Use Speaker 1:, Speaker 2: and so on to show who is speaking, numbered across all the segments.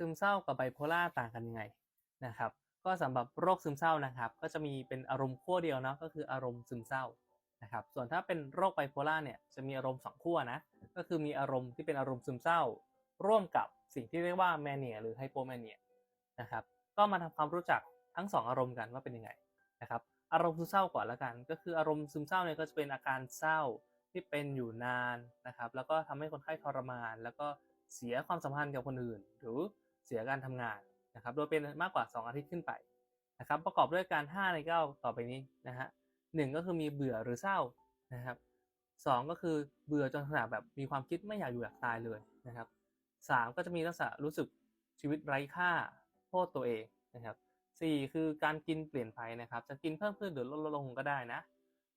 Speaker 1: ซึมเศร้ากับไบโพล่าต่างกันยังไงนะครับ ก็สำหรับโรคซึมเศร้านะครับ ก็จะมีเป็นอารมณ์ขั้วเดียวเนาะก็คืออารมณ์ซึมเศร้านะครับ ส่วนถ้าเป็นโรคไบโพล่าเนี่ยจะมีอารมณ์สองขั้วนะก็คือมีอารมณ์ที่เป็นอารมณ์ซึมเศร้า ร่วมกับสิ่งที่เรียกว่าแมเนียหรือไฮโปแมเนียนะครับ ก็มาทำความรู้จักทั้งสองอารมณ์กันว่าเป็นยังไงนะครับอารมณ์ซึมเศร้าก่อนละกัน ก็คืออารมณ์ซึมเศร้าเนี่ยก็จะเป็นอาการเศร้าที่เป็นอยู่นานนะครับ แล้วก็ทำให้คนไข้ทรมาน แล้วก็เสียความสัมพันธ์กับคนอื่น หรือ สียการทำงานนะครับ โดยเป็นมากกว่า 2 อาทิตย์ขึ้นไปนะครับ ประกอบด้วยการ 5 ใน 9 ต่อไปนี้นะฮะหนึ่งก็คือมีเบื่อหรือเศร้านะครับสองก็คือเบื่อจนขนาดแบบมีความคิดไม่อยากอยู่อยากตายเลยนะครับสามก็จะมีลักษณะรู้สึกชีวิตไร้ค่าโทษตัวเองนะครับสี่คือการกินเปลี่ยนไปนะครับ จะกินเพิ่มขึ้นหรือลดลงก็ได้นะ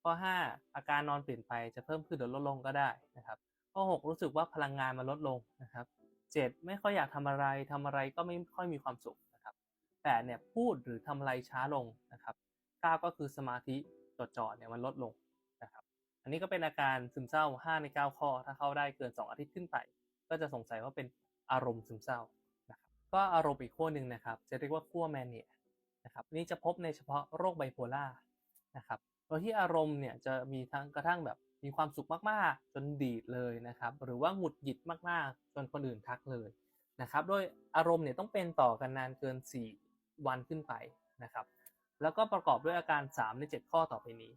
Speaker 1: ข้อห้าอาการนอนเปลี่ยนไปจะเพิ่มขึ้นหรือลดลงก็ได้นะครับข้อหกรู้สึกว่าพลังงานมันลดลงนะครับ เจ็ดไม่ค่อยอยากทำอะไรทำอะไรก็ไม่ค่อยมีความสุขนะครับแปดเนี่ยพูดหรือทำอะไรช้าลงนะครับเก้าก็คือสมาธิจดจ่อเนี่ยมันลดลงนะครับอันนี้ก็เป็นอาการซึมเศร้า 5 ใน 9 ข้อ ถ้าเข้าได้เกิน 2 อาทิตย์ขึ้นไป ก็จะสงสัยว่าเป็นอารมณ์ซึมเศร้านะครับก็อารมณ์อีกขั้วหนึ่งนะครับ จะเรียกว่าขั้วแมเนียนะครับนี่จะพบในเฉพาะโรคไบโพล่านะครับโดยที่อารมณ์เนี่ยจะมีทั้งกระทั่งแบบ มีความสุขมากๆ จนดีดเลยนะครับ หรือว่าหงุดหงิดมากๆ จนคนอื่นทักเลยนะครับ โดยอารมณ์เนี่ยต้องเป็นต่อกันนานเกิน 4 วันขึ้นไปนะครับ แล้วก็ประกอบด้วยอาการ 3 ใน 7 ข้อต่อไปนี้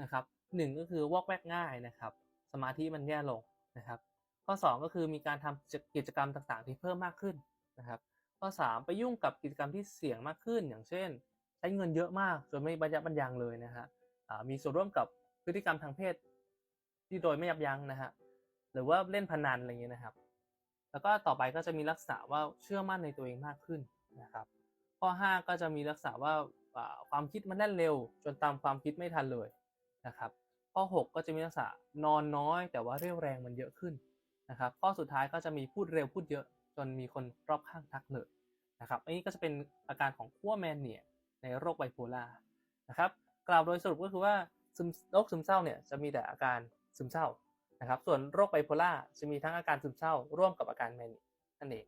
Speaker 1: นะครับหนึ่งก็คือวอกแวกง่ายนะครับ สมาธิมันแย่ลงนะครับ ข้อ 2 ก็คือมีการทำกิจกรรมต่างๆ ที่เพิ่มมากขึ้นนะครับ ข้อ 3 ไปยุ่งกับกิจกรรมที่เสี่ยงมากขึ้น อย่างเช่น ใช้เงินเยอะมากจนไม่บรรยับบรรยังเลยนะฮะมีส่วนร่วมกับพฤติกรรมทางเพศ ที่โดยไม่ยับยั้งนะฮะหรือว่าเล่นพนันอะไรอย่างเงี้ยนะครับ แล้วก็ต่อไปก็จะมีลักษณะว่าเชื่อมั่นในตัวเองมากขึ้นนะครับ ข้อ 5 ก็จะมีลักษณะว่าความคิดมันแล่นเร็ว จนตามความคิดไม่ทันเลยนะครับ ข้อ 6 ก็จะมีลักษณะนอนน้อย แต่ว่าเรี่ยวแรงมันเยอะขึ้นนะครับ ข้อสุดท้ายก็จะมีพูดเร็วพูดเยอะ จนมีคนรอบข้างทักเลยนะครับอันนี้ก็จะเป็นอาการของขั้วแมนเนียในโรคไบโพล่านะครับ กล่าวโดยสรุปก็คือว่าซึมโรคซึมเศร้าเนี่ยจะมีแต่อาการ ซึมเศร้านะครับ ส่วนโรคไบโพล่าจะมีทั้งอาการซึมเศร้าร่วมกับอาการแมนเนียนั่นเอง